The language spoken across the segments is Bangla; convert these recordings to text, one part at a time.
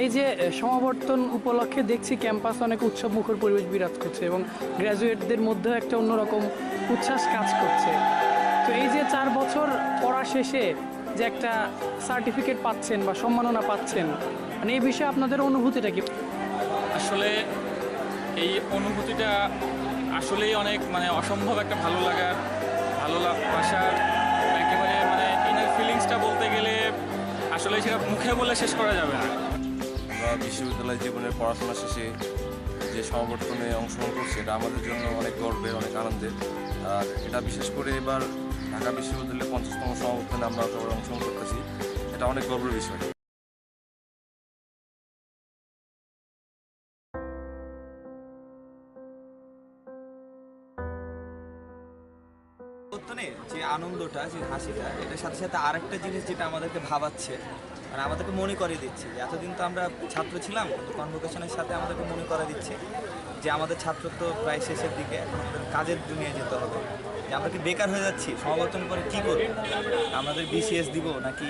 এই যে সমাবর্তন উপলক্ষে দেখছি ক্যাম্পাস অনেক উৎসব মুখর পরিবেশ বিরাজ করছে এবং গ্র্যাজুয়েটদের মধ্যেও একটা অন্যরকম উচ্ছ্বাস কাজ করছে। তো এই যে চার বছর পড়া শেষে যে একটা সার্টিফিকেট পাচ্ছেন বা সম্মাননা পাচ্ছেন মানে এই বিষয়ে আপনাদের অনুভূতিটা কি? আসলে এই অনুভূতিটা আসলেই অনেক মানে অসম্ভব একটা ভালো লাগার, ভালো বাসার একেবারে মানে ইনার ফিলিংসটা বলতে গেলে আসলে সেটা মুখে বলে শেষ করা যাবে না। আমরা বিশ্ববিদ্যালয় জীবনের পড়াশোনা শেষে যে সমাবর্তনে অংশগ্রহণ করছি, এটা আমাদের জন্য অনেক গর্বের, অনেক আনন্দের। আর এটা বিশেষ করে এবার ঢাকা বিশ্ববিদ্যালয়ের পঞ্চাশতম সমাবর্তনে আমরা অংশগ্রহণ করতেছি। এটা অনেক গর্বের বিষয়। পরিবর্তনের যে আনন্দটা, যে হাসিটা, এটার সাথে সাথে আরেকটা জিনিস যেটা আমাদেরকে ভাবাচ্ছে মানে আমাদেরকে মনে করে দিচ্ছে এতদিন তো আমরা ছাত্র ছিলাম, কিন্তু কনভোকেশনের সাথে আমাদেরকে মনে করে দিচ্ছে, যে আমাদের ছাত্রত্ব প্রায় শেষের দিকে, এখন আমাদের কাজের দুনিয়ায় যেতে হবে। যে আমরা কি বেকার হয়ে যাচ্ছি, সমাবর্তন করে কি করব? আমাদের বিসিএস দিব নাকি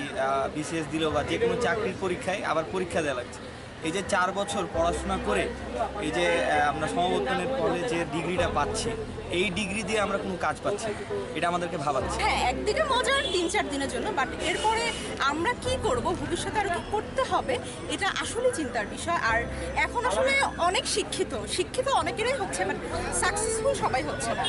বিসিএস দিল বা যে কোনো চাকরির পরীক্ষায় আবার পরীক্ষা দেওয়া লাগছে। এই যে চার বছর পড়াশোনা করে এই যে আমরা সমাবর্তনের ফলে যে ডিগ্রিটা পাচ্ছি, এই ডিগ্রি দিয়ে আমরা কোনো কাজ পাচ্ছি এটা আমাদেরকে ভাবাচ্ছে। হ্যাঁ একদিকে মজার তিন চার দিনের জন্য বাট এরপরে আমরা কি করব, ভবিষ্যতে আর কি করতে হবে, এটা আসলে চিন্তার বিষয়। আর এখন আসলে অনেক শিক্ষিত শিক্ষিত অনেকেরই হচ্ছে মানে সাকসেসফুল সবাই হচ্ছে না।